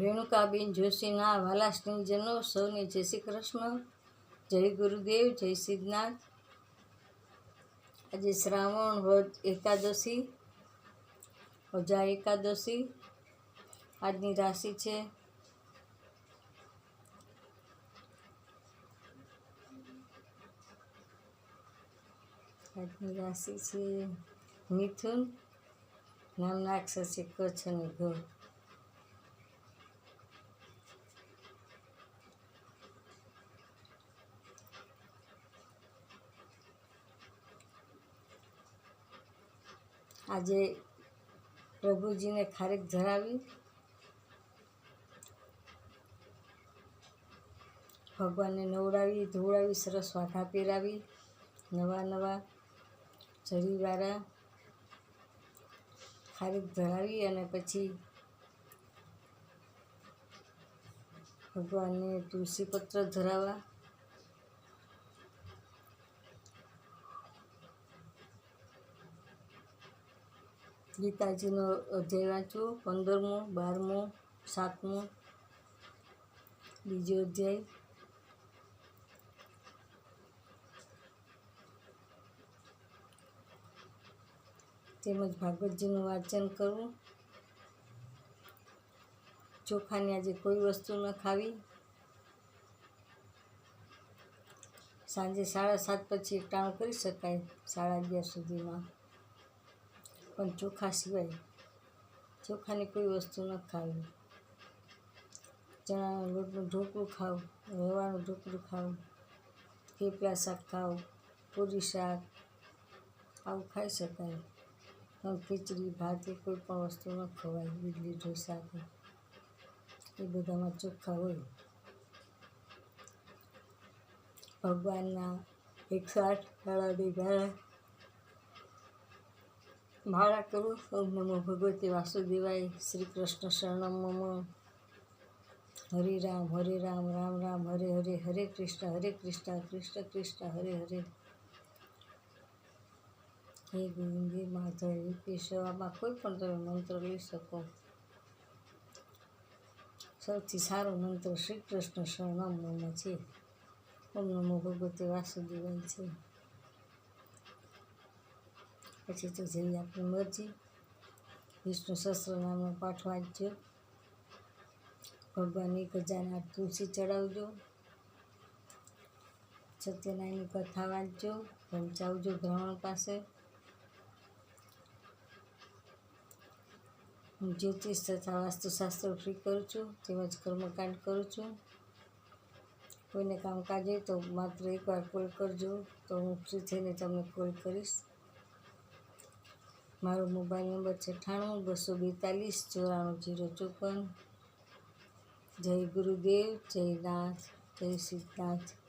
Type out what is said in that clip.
રેણુકાબેન જોશીના વાલા સ્નેહીજનો સૌને જય શ્રી કૃષ્ણ, જય ગુરુદેવ, જય સિદ્ધનાથ. આજે શ્રાવણ વદ એકાદશી, વજા એકાદશી, આજની રાશિ છે. આજની રાશિ છે મિથુન, નામના અક્ષર છે કચ્છ અને ઘ. આજે પ્રભુજીને ખારેક ધરાવી ભગવાનને નવડાવી, ધોવડાવી, સરસ વાઘા પહેરાવી નવા નવા જરીવાળા ખારેક ધરાવી અને પછી ભગવાનને તુલસી પત્ર ધરાવવા. ગીતાજીનો અધ્યાય વાંચવું પંદરમો, બારમો, સાતમો, બીજો અધ્યાય. તેમજ ભાગવતજીનું વાંચન કરવું. ચોખાની આજે કોઈ વસ્તુ ન ખાવી. સાંજે સાડા સાત પછી એકટાણું કરી શકાય, સાડા અગિયાર સુધીમાં. પણ ચોખા સિવાય ચોખાની કોઈ વસ્તુ ન ખાવી. ચણાના લોટનું ઢોકળું ખાવું, રવાનું ઢોકળું ખાવું, થેપલા શાક ખાવું, પૂરી શાક, આવું ખાઈ શકાય. પણ ખીચડી, ભાત એ કોઈ પણ વસ્તુ ન ખવાય ઇડલી ઢોસા એ બધામાં ચોખ્ખા હોય. ભગવાનના એકસો આઠ દાડાની માળા માળા કરું ઓમ નમો ભગવતી વાસુદેવાય શ્રી કૃષ્ણ શરણમ હરે રામ હરે રામ રામ રામ, હરે હરે હરે કૃષ્ણ હરે કૃષ્ણ કૃષ્ણ કૃષ્ણ, હરે હરે. હે ગોવિંદ માધવ હે કોઈ પણ તમે મંત્ર લઈ શકો. સૌથી સારો મંત્ર શ્રી કૃષ્ણ શરણમ મમ છે. ઓમ નમો ભગવતી વાસુદેવાય છે. પછી તો જેવી આપણી મરજી. વિષ્ણુ સહસ્ત્ર નામનો પાઠ વાંચજો ભગવાન એક તુલસી ચડાવજો. સત્યનારાયણની કથા વાંચજો. પંચાવજો ગ્રહણ પાસે. હું જ્યોતિષ તથા વાસ્તુશાસ્ત્ર ફ્રી કરું છું, તેમજ કર્મકાંડ કરું છું. કોઈને કામકાજ હોય તો માત્ર એકવાર કોલ કરજો. તો હું ફ્રી થઈને તમને કોલ કરીશ. મારો મોબાઈલ નંબર છે અઠ્ઠાણું, બસો બેતાલીસ, ચોરાણું, જીરો ચોપન. જય ગુરુદેવ, જય નાથ, જય સિદ્ધનાથ